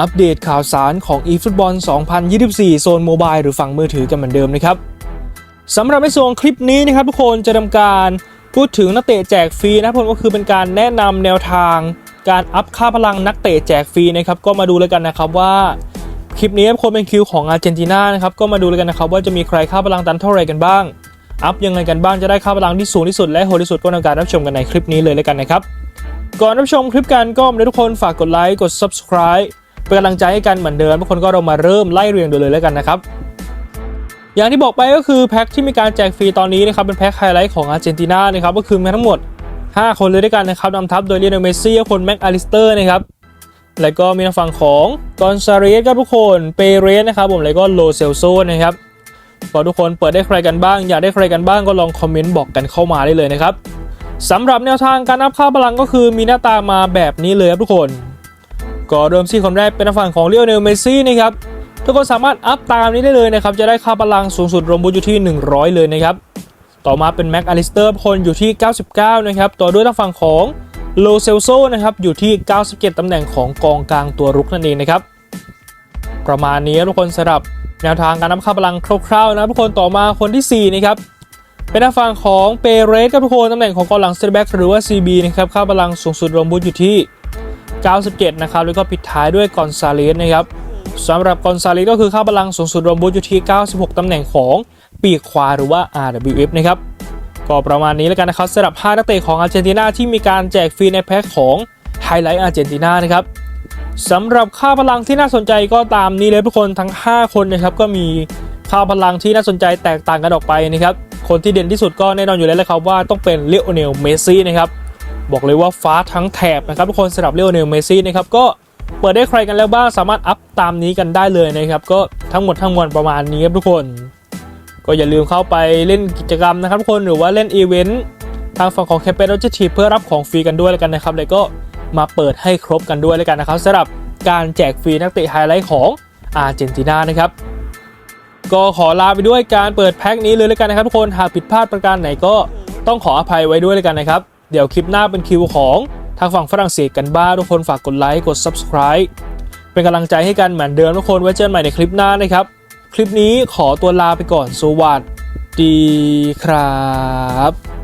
อัปเดตข่าวสารของ eFootball 2024 โซนโมบายหรือฝั่งมือถือกันเหมือนเดิมนะครับสำหรับในส่วนคลิปนี้นะครับทุกคนจะทำการพูดถึงนักเตะแจกฟรีนะผมก็คือเป็นการแนะนำแนวทาง การอัพค่าพลังนักเตะแจกฟรีนะครับก็มาดูเลยกันนะครับว่าคลิปนี้ทุกคนเป็นคิวของอาร์เจนตินานะครับก็มาดูเลยกันนะครับว่าจะมีใครค่าพลังตันเท่าไรกันบ้าง อัพยังไงกันบ้างจะได้ค่าพลังที่สูงที่สุดและโหดที่สุดก็ในการรับชมกันในคลิปนี้เลยเลยกันนะครับก่อนรับชมคลิปกันก็ให้ทุกคนฝากกดไลค์กด subscribe เป็นกำลังใจให้กันเหมือนเดิมทุกคนก็เรามาเริ่มไล่เรียงดูเลยแล้วกันนะครับอย่างที่บอกไปก็คือแพ็คที่มีการแจกฟรีตอนนี้นะครับเป็นแพ็คไฮไลท์ของอาร์เจนตินานะครับก็คือมีทั้งหมด 5 คนเลยด้วยกันนะครับนำทัพโดยเลียนเมสซี่คนแม็กอาริสเตอร์นะครับแล้วก็มีทางฝั่งของกอนซาเรสครับทุกคนเปเรสนะครับผมแล้วก็โลเซลโซนะครับก็ทุกคนเปิดได้ใครกันบ้าง อยากได้ใครกันบ้างก็ลองคอมเมนต์บอกกันเข้ามาได้เลยนะครับสำหรับแนวทางการนับค่าพลังก็คือมีหน้าตามาแบบนี้เลยครับทุกคน ก็เริ่มที่คนแรกเป็นฝั่งของเลี้ยวเนลเมซี่นะครับทุกคนสามารถอัพตามนี้ได้เลยนะครับ จะได้ค่าพลังสูงสุดรวมบุญอยู่ที่ 100 เลยนะครับ ต่อมาเป็นแม็กอลิสเตอร์คนอยู่ที่ 99 นะครับ ต่อด้วยทางฝั่งของโลเซลโซนะครับ อยู่ที่ 97 ตำแหน่งของกองกลางตัวรุกนั่นเองนะครับ ประมาณนี้ทุกคนสำหรับแนวทางการนับค่าพลังคร่าวๆนะทุกคนต่อมาคนที่ 4 นะครับ เป็นทางฝั่งของเปเรสครับทุกคนตำแหน่งของกองหลังเซตแบ็กหรือว่า CB นะครับค่าพลังสูงสุดรวมบุญอยู่ที่ 97 นะครับ แล้วก็ปิดท้ายด้วยกอนซาเลสนะครับสำหรับกอนซาเลสก็คือค่าพลังสูงสุดรวมบูทอยู่ที่ 96 ตำแหน่งของปีกขวาหรือว่า RWF นะครับก็ประมาณนี้แล้วกันนะครับสำหรับ 5 นักเตะของอาร์เจนตินาที่มีการแจกฟรีในแพ็คของไฮไลท์อาร์เจนตินานะครับสำหรับค่าพลังที่น่าสนใจก็ตามนี้เลยทุกคนทั้ง 5 คนนะครับก็มีค่าพลังที่น่าสนใจแตกต่างกันออกไปนะครับคนที่เด่นที่สุดก็แน่นอนอยู่แล้วแหละครับว่าต้องเป็นเลโอเนลเมซี่นะครับ บอกเลยว่าฟ้าทั้งแถบนะครับทุกคนสำหรับเลโอเนลเมซี่นะครับก็เปิดได้ใครกันแล้วบ้างสามารถอัพตามนี้กันได้เลยนะครับก็ทั้งหมดทั้งมวลประมาณนี้ครับทุกคน ก็อย่าลืมเข้าไปเล่นกิจกรรมนะครับทุกคนหรือว่าเล่นอีเวนต์ทางฝั่งของแคมเปญ o อ j e c t i v e เพื่อรับของฟรีกันด้วยแล้วกันนะครับแล้วก็มาเปิดให้ครบกันด้วยแล้วกันนะครับสำหรับการแจกฟรีนักเตะไฮไลท์ของอาร์เจนตินานะครับก็ขอลาไปด้วยการเปิดแพ็คนี้เลยแล้วกันนะครับทุกคนหากผิดพลาดประการไหนก็ต้องขออภัยไว้ด้วยแล้วกันนะครับ เดี๋ยวคลิปหน้าเป็นคิวของทางฝั่งฝรั่งเศสกันบ้างทุกคนฝากกดไลค์กด subscribe เป็นกำลังใจให้กันเหมือนเดิมทุกคนไว้เจอกันใหม่ในคลิปหน้านะครับ คลิปนี้ขอตัวลาไปก่อนสวัสดีครับ